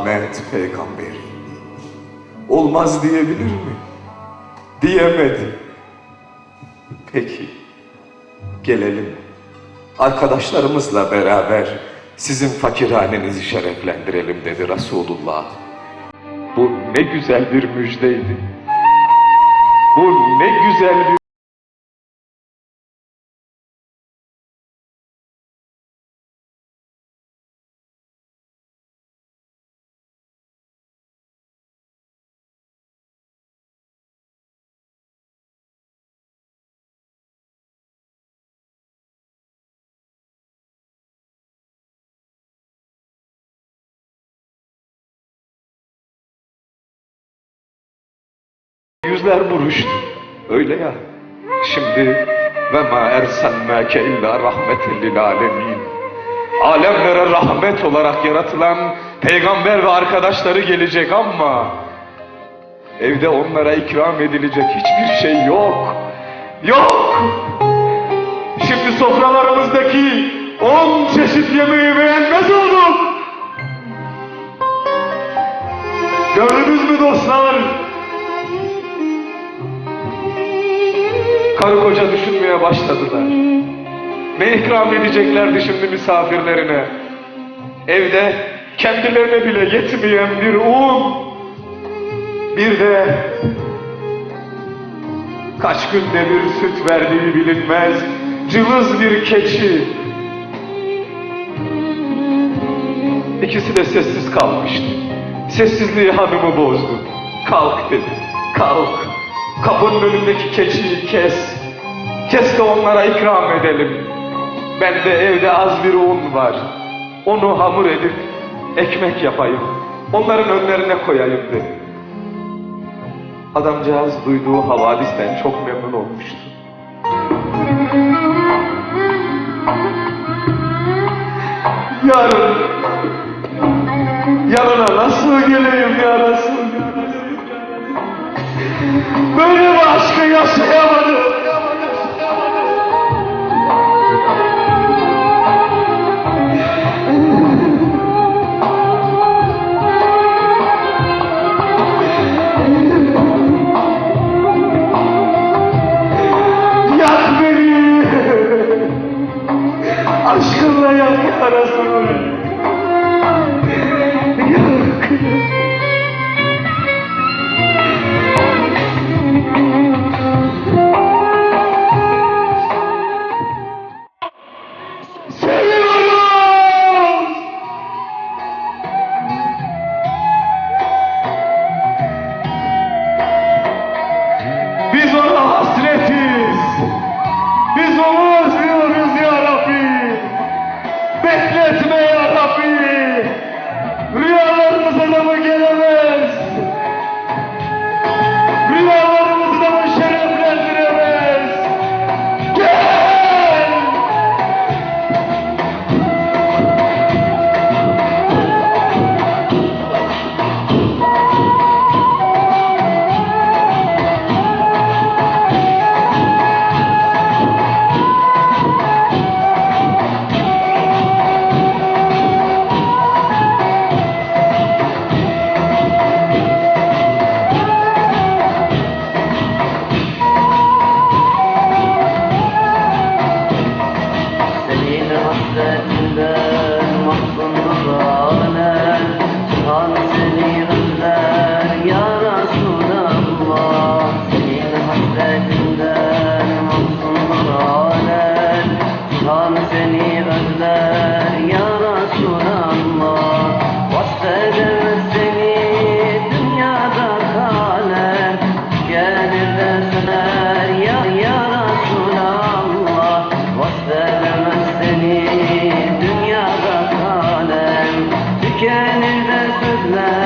Muhammed peygamberi. Olmaz diyebilir mi? Diyemedi. Peki, gelelim. Arkadaşlarımızla beraber sizin fakirhanenizi şereflendirelim dedi Resulullah. Bu ne güzel bir müjdeydi. Bu ne güzel bir yüzler buruştu. Öyle ya. Şimdi ve ma ersennake illa rahmeten lil alemin. Alemlere rahmet olarak yaratılan peygamber ve arkadaşları gelecek ama evde onlara ikram edilecek hiçbir şey yok. Yok. Şimdi sofralarımızdaki on çeşit yemeği beğenmez olduk. Gördünüz mü dostlar? Karı koca düşünmeye başladılar. Ne ikram edeceklerdi şimdi misafirlerine? Evde kendilerine bile yetmeyen bir un, bir de kaç günde bir süt verdiği bilinmez cılız bir keçi. İkisi de sessiz kalmıştı. Sessizliği hanımı bozdu. Kalk dedi. Kalk. Kapının önündeki keçiyi kes. Kes de onlara ikram edelim. Bende evde az bir un var. Onu hamur edip ekmek yapayım. Onların önlerine koyayım dedi. Adamcağız duyduğu havadisten çok memnun olmuştu. Yarın yanına nasıl geleyim ya? to that. De